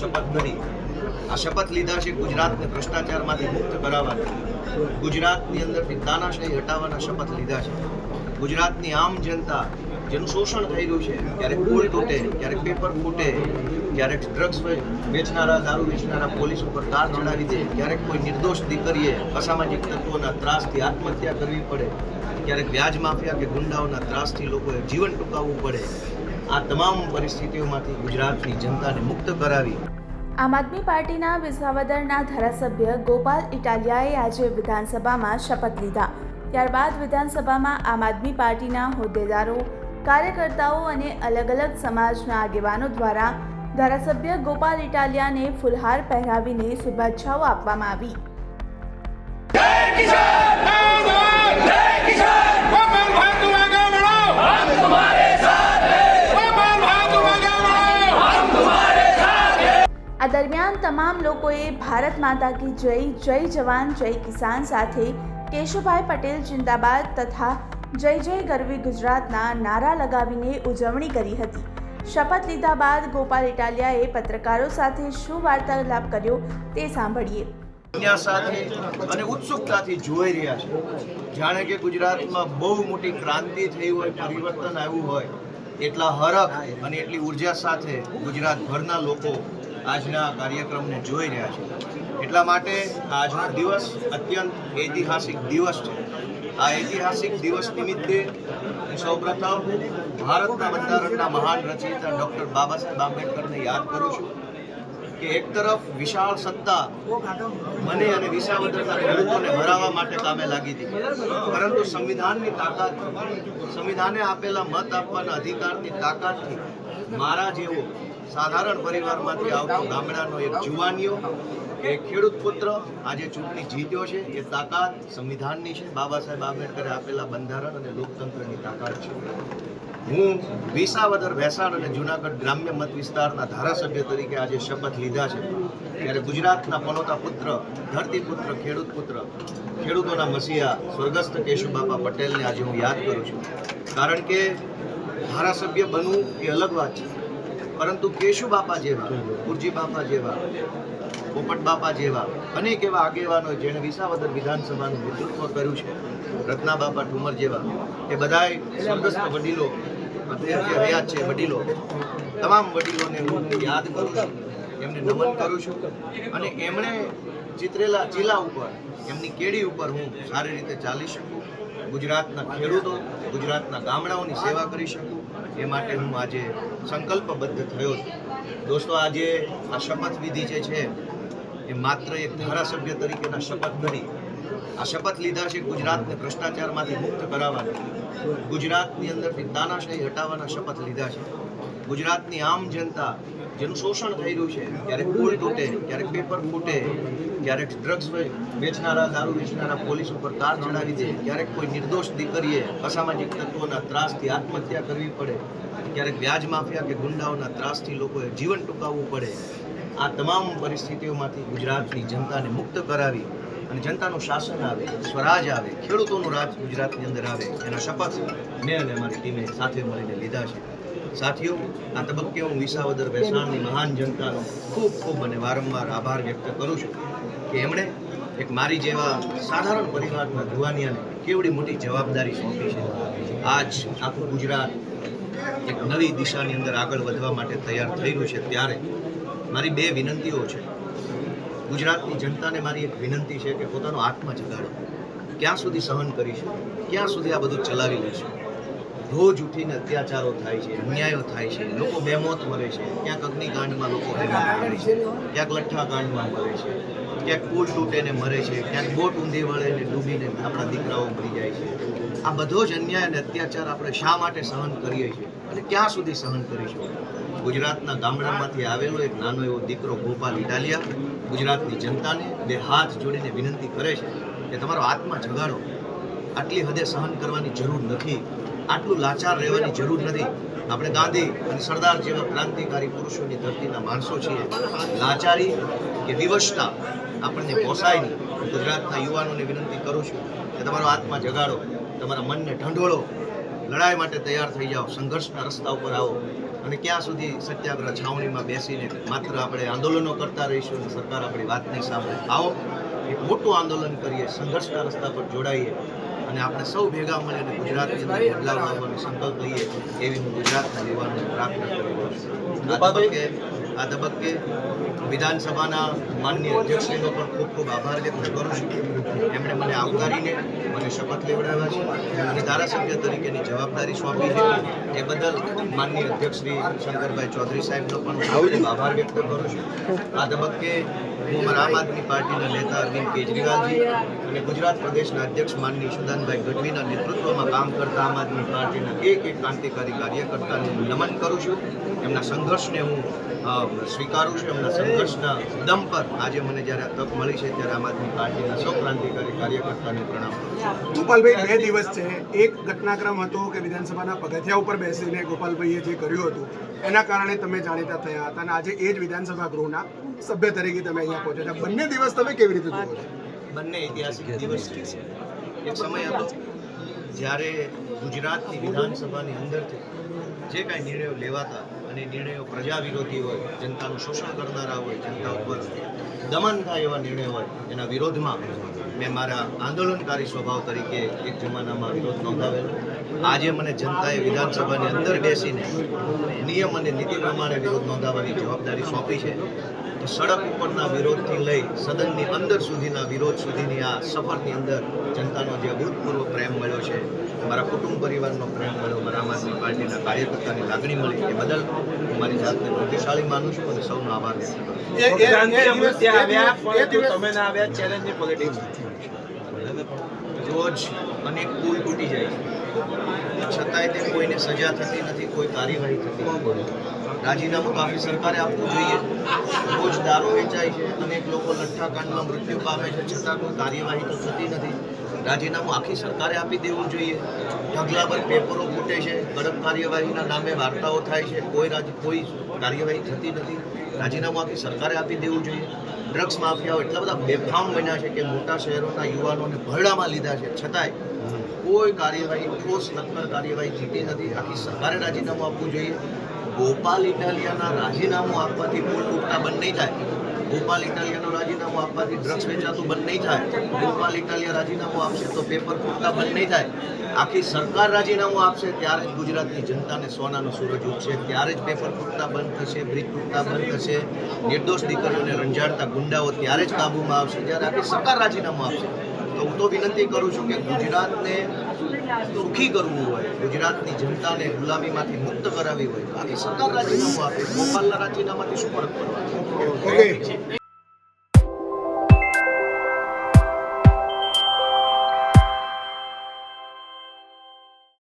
શપથ કરી. આ શપથ લીધા છે ગુજરાતને ભ્રષ્ટાચારમાંથી મુક્ત કરાવવાના. ગુજરાતની અંદરથી તાનાશાહી હટાવવાના શપથ લીધા છે. ગુજરાતની આમ જનતા, જેનું શોષણ થઈ રહ્યું છે, ક્યારેક પુલ તૂટે, ક્યારેક પેપર ફૂટે, ક્યારેક ડ્રગ્સ વેચનારા, દારૂ વેચનારા પોલીસ ઉપર તાર ચડાવી દે, ક્યારેક કોઈ નિર્દોષ દીકરીએ અસામાજિક તત્વોના ત્રાસથી આત્મહત્યા કરવી પડે, ક્યારેક વ્યાજ માફિયા કે ગુંડાઓના ત્રાસથી લોકોએ જીવન ટૂંકાવવું પડે આ તમામ પરિસ્થિતિઓમાંથી ગુજરાતની જનતાને મુક્ત કરાવી. આમ આદમી પાર્ટીના વિસાવદરના ધારાસભ્ય ગોપાલ ઇટાલિયાએ આજે વિધાનસભામાં શપથ લીધા. ત્યારબાદ વિધાનસભામાં આમ આદમી પાર્ટીના હોદ્દેદારો કાર્યકર્તાઓ અને અલગ અલગ સમાજના આગેવાનો દ્વારા ધારાસભ્ય ગોપાલ ઇટાલિયાને ફુલહાર પહેરાવીને શુભેચ્છાઓ આપવામાં આવી. દરમિયાન તમામ લોકોએ ભારત માતા કી જય જય જવાન, જય કિસાન સાથે કેશુભાઈ પટેલ જિંદાબાદ તથા જય જય ગરવી ગુજરાતના નારા લગાવીને ઉજવણી કરી હતી. શપથ લીધા બાદ ગોપાલ ઇટાલિયાએ પત્રકારો સાથે શું વાર્તાલાપ કર્યો તે સાંભળીએ. દુનિયા સાથે અને ઉત્સુકતાથી જોઈ રહ્યા છે. જાણે કે ગુજરાતમાં બહુ મોટી ક્રાંતિ થઈ હોય, પરિવર્તન આવ્યું હોય, એટલા હરખ અને એટલી ઊર્જા સાથે ગુજરાતભરના લોકો આજના કાર્યક્રમને જોઈ રહ્યા છે. એટલા માટે આજનો દિવસ અત્યંત ઐતિહાસિક દિવસ છે. આ ઐતિહાસિક દિવસ નિમિત્તે સૌપ્રથમ ભારતના બંધારણના મહાન રચયિતા ડૉક્ટર બાબા સાહેબ આંબેડકરને યાદ કરું છું કે એક તરફ વિશાળ સત્તા મને અને વિસાવદરના ખેડૂતોને હરાવવા માટે કામે લાગી હતી. પરંતુ સંવિધાનની તાકાત, સંવિધાને આપેલા મત આપવાના અધિકારની તાકાતથી મારા જેવો સાધારણ પરિવારમાંથી આવતો ગામડાનો એક જુવાનીઓ એક ખેડૂત પુત્ર આજે ચૂંટણી જીત્યો છે. એ તાકાત સંવિધાનની છે. બાબા સાહેબ આંબેડકરે આપેલા બંધારણ અને લોકતંત્રની તાકાત છે. હું વિસાવદર ભેસાણ અને જુનાગઢ ગ્રામ્ય મત વિસ્તારના ધારાસભ્ય તરીકે આજે શપથ લીધા છે. ત્યારે ગુજરાતના પનોતા પુત્ર ધરતીપુત્ર ખેડૂત પુત્ર, ખેડૂતોના મસીહા સ્વર્ગસ્થ કેશુબાપા પટેલને આજે હું યાદ કરું છું. કારણ કે ધારાસભ્ય બનવું એ અલગ વાત છે. પરંતુ કેશુ બાપા જેવા કુરજી બાપા જેવા, પોપટ બાપા જેવા, અનેક એવા આગેવાનો જેણે વિસાવદર વિધાનસભાનું નેતૃત્વ કર્યું છે. રત્ના બાપા ઠુમર જેવા, એ બધાય સ્વર્ગસ્થ વડીલો જે છે વડીલો, તમામ વડીલોને હું યાદ કરું છું, એમને નમન કરું છું અને એમણે ચિતરેલા જિલ્લા ઉપર, એમની કેડી ઉપર હું સારી રીતે ચાલી શકું, ગુજરાતના ખેડૂતો, ગુજરાતના ગામડાઓની સેવા કરી શકું એ માટે હું આજે સંકલ્પબદ્ધ થયો છું. દોસ્તો, આજે આ શપથ વિધિ જે છે, એ માત્ર એક ધારાસભ્ય તરીકેના શપથ નથી. આ શપથ લીધા છે ગુજરાતને ભ્રષ્ટાચારમાંથી મુક્ત કરાવવાના. ગુજરાતની અંદરથી તાનાશાહી હટાવવાના શપથ લીધા છે. ગુજરાતની આમ જનતા જેનું શોષણ થઈ રહ્યું છે, ક્યારેક પુલ તૂટે, ક્યારેક પેપર ફૂટે, ક્યારેક ડ્રગ્સ વેચનારા, દારૂ વેચનારા પોલીસ ઉપર તાર ચડાવી દે, ક્યારેક કોઈ નિર્દોષ દીકરીએ અસામાજિક તત્વોના ત્રાસથી આત્મહત્યા કરવી પડે, ક્યારેક વ્યાજ માફિયા કે ગુંડાઓના ત્રાસથી લોકોએ જીવન ટૂંકાવવું પડે. આ તમામ પરિસ્થિતિઓમાંથી ગુજરાતની જનતાને મુક્ત કરાવી અને જનતાનું શાસન આવે, સ્વરાજ આવે, ખેડૂતોનું રાજ ગુજરાતની અંદર આવે, એના શપથ મેં અને અમારી ટીમે સાથે મળીને લીધા છે. સાથીઓ, આ તબક્કે હું વિસાવદર ભેસાણની મહાન જનતાનો ખૂબ ખૂબ અને વારંવાર આભાર વ્યક્ત કરું છું કે એમણે એક મારી જેવા સાધારણ પરિવારના જુવાનિયાને કેવડી મોટી જવાબદારી સોંપી છે. આજ આખું ગુજરાત એક નવી દિશાની અંદર આગળ વધવા માટે તૈયાર રહ્યું છે. ત્યારે મારી બે વિનંતીઓ છે. ગુજરાતની જનતાને મારી એક વિનંતી છે કે પોતાનો આત્મા જગાડો ક્યાં સુધી સહન કરીશું, ક્યાં સુધી આ બધું ચલાવી લેશું રોજ ઉઠીને અત્યાચારો થાય છે, અન્યાયો થાય છે, લોકો બેમોત મરે છે. ક્યાંક અગ્નિકાંડમાં લોકો ક્યાંક લઠ્ઠાકાંડમાં મરે છે, ક્યાંક પુલ તૂટેને મરે છે, ક્યાંક બોટ ઊંધી વળે ને ડૂબીને આપણા દીકરાઓ મરી જાય છે. આ બધો જ અન્યાય અને અત્યાચાર આપણે શા માટે સહન કરીએ છીએ અને ક્યાં સુધી સહન કરીશું? ગુજરાતના ગામડામાંથી આવેલો એક નાનો એવો દીકરો ગોપાલ ઇટાલિયા ગુજરાતની જનતાને બે હાથ જોડીને વિનંતી કરે છે કે તમારો આત્મા જગાડો. આટલી હદે સહન કરવાની જરૂર નથી. આટલું લાચાર રહેવાની જરૂર નથી. આપણે ગાંધી અને સરદાર જેવા ક્રાંતિકારી પુરુષોની ધરતીના માણસો છીએ. લાચારી કે વિવશતા આપણને પોસાય નહીં ગુજરાતના યુવાનોને વિનંતી કરું છું કે તમારો આત્મા જગાડો, તમારા મનને ઢંઢોળો, લડાઈ માટે તૈયાર થઈ જાઓ, સંઘર્ષના રસ્તા ઉપર આવો અને ક્યાં સુધી સત્યાગ્રહ છાવણીમાં બેસીને માત્ર આપણે આંદોલનો કરતા રહીશું અને સરકાર આપણી વાત નહીં સાંભળે આવો. એક મોટું આંદોલન કરીએ, સંઘર્ષના રસ્તા પર જોડાઈએ. અને આપણે સૌ ભેગા મળીને ગુજરાતની અંદર બદલાવ લાવવાનો સંકલ્પ લઈએ એવી હું ગુજરાતના યુવાનોને પ્રાર્થના કરું છું. આ તબક્કે આ તબક્કે વિધાનસભાના માનનીય અધ્યક્ષશ્રીનો પણ ખૂબ ખૂબ આભાર વ્યક્ત કરું છું. એમણે મને આવકારીને મને શપથ લેવડાવ્યા છે. અને ધારાસભ્ય તરીકેની જવાબદારી સોંપી છે એ બદલ માનનીય અધ્યક્ષ શ્રી શંકરભાઈ ચૌધરી સાહેબનો પણ આભાર વ્યક્ત કરું છું. આ તબક્કે હું આમ આદમી પાર્ટીના નેતા અરવિંદ કેજરીવાલજી અને ગુજરાત પ્રદેશના અધ્યક્ષ માનની સુદાનભાઈ ગઢવીના નેતૃત્વમાં કામ કરતા આમ આદમી પાર્ટીના એક એક ક્રાંતિકારી કાર્યકર્તાને હું નમન કરું છું. એમના સંઘર્ષને હું સ્વીકારું છું. એમના સંઘર્ષના દમ પર આજે મને જ્યારે તક મળી છે ત્યારે આમ આદમી પાર્ટીના સૌ ક્રાંતિકારી કાર્યકર્તાને પ્રણામ ગોપાલભાઈ, બે દિવસ છે. એક ઘટનાક્રમ હતો કે વિધાનસભાના પગથિયા ઉપર બેસીને ગોપાલભાઈએ જે કર્યું હતું, એના કારણે તમે જાણીતા થયા હતા. અને આજે એ જ વિધાનસભા ગૃહના સભ્ય તરીકે તમે પહોંચ્યા છો? બંને દિવસ તમે કેવી રીતે જુઓ છો? બંને ઐતિહાસિક દિવસ છે. એક સમય હતો જ્યારે ગુજરાતની વિધાનસભાની અંદરથી જે કાંઈ નિર્ણયો લેવાતા અને નિર્ણયો પ્રજા વિરોધી હોય, જનતાનું શોષણ કરનારા હોય, જનતા ઉપર દમન થાય એવા નિર્ણયો હોય, એના વિરોધમાં મેં મારા આંદોલનકારી સ્વભાવ તરીકે એક જમાનામાં વિરોધ નોંધાવેલો. આજે મને જનતાએ વિધાનસભાની અંદર બેસીને નિયમ અને નીતિ પ્રમાણે વિરોધ નોંધાવવાની જવાબદારી સોંપી છે. તો સડક ઉપરના વિરોધથી લઈ સદનની અંદર સુધીના વિરોધ સુધીની આ સફરની અંદર જનતાનો જે અભૂતપૂર્વ પ્રેમ મળ્યો છે મારા કુટુંબ પરિવારનો પ્રેમ મળ્યો મારા આમ આદમી પાર્ટીના કાર્યકર્તાની લાગણી મળી એ બદલ હું મારી જાતને ભાગ્યશાળી માનું છું અને સૌનો આભાર વ્યક્ત કરું છું. રોજ અનેક પુલ તૂટી જાય છે. છતાંય તે કોઈને સજા થતી નથી, કોઈ કાર્યવાહી થતી રાજીનામું આપણી સરકારે આપવું જોઈએ. રોજ દારૂ વેચાય છે અનેક લોકો લઠ્ઠાકાંડમાં મૃત્યુ પામે છે, છતાં કોઈ કાર્યવાહી તો થતી નથી. રાજીનામું આખી સરકારે આપી દેવું જોઈએ. ઢગલા પર પેપરો ફૂટે છે, કડક કાર્યવાહીના નામે વાર્તાઓ થાય છે, કોઈ રાજ કોઈ કાર્યવાહી થતી નથી. રાજીનામું આખી સરકારે આપી દેવું જોઈએ. ડ્રગ્સ માફિયાઓ એટલા બધા બેફામ બન્યા છે કે મોટા શહેરોના યુવાનોને ભરડામાં લીધા છે. છતાંય કોઈ કાર્યવાહી, ઠોસ નક્કર કાર્યવાહી જીતી નથી. આખી સરકારે રાજીનામું આપવું જોઈએ. ગોપાલ ઇટાલિયાના રાજીનામું આપવાથી મૂળ તૂટતા બંધ નહીં થાય. ગોપાલ ઇટાલિયાનું રાજીનામું આપવાથી ડ્રગ્સ વેચાતું બંધ નહીં થાય. ગોપાલ ઇટાલિયા રાજીનામું આપશે તો પેપર ફૂટતા બંધ નહીં થાય. આખી સરકાર રાજીનામું આપશે, ત્યારે જ ગુજરાતની જનતાને સોનાનો સૂરજ ઉઠશે ત્યારે જ પેપર તૂટતા બંધ થશે, બ્રિજ તૂટતા બંધ થશે, નિર્દોષ દીકરીઓને રંજાડતા ગુંડાઓ ત્યારે જ કાબૂમાં આવશે, જ્યારે આખી સરકાર રાજીનામું આપશે. તો હું તો વિનંતી કરું છું કે ગુજરાતને સુખી કરવું હોય, ગુજરાતની જનતાને ગુલામીમાંથી મુક્ત કરાવી હોય આખી સરકાર રાજીનામું આપે, ગોપાલના રાજીનામાથી શું ફરક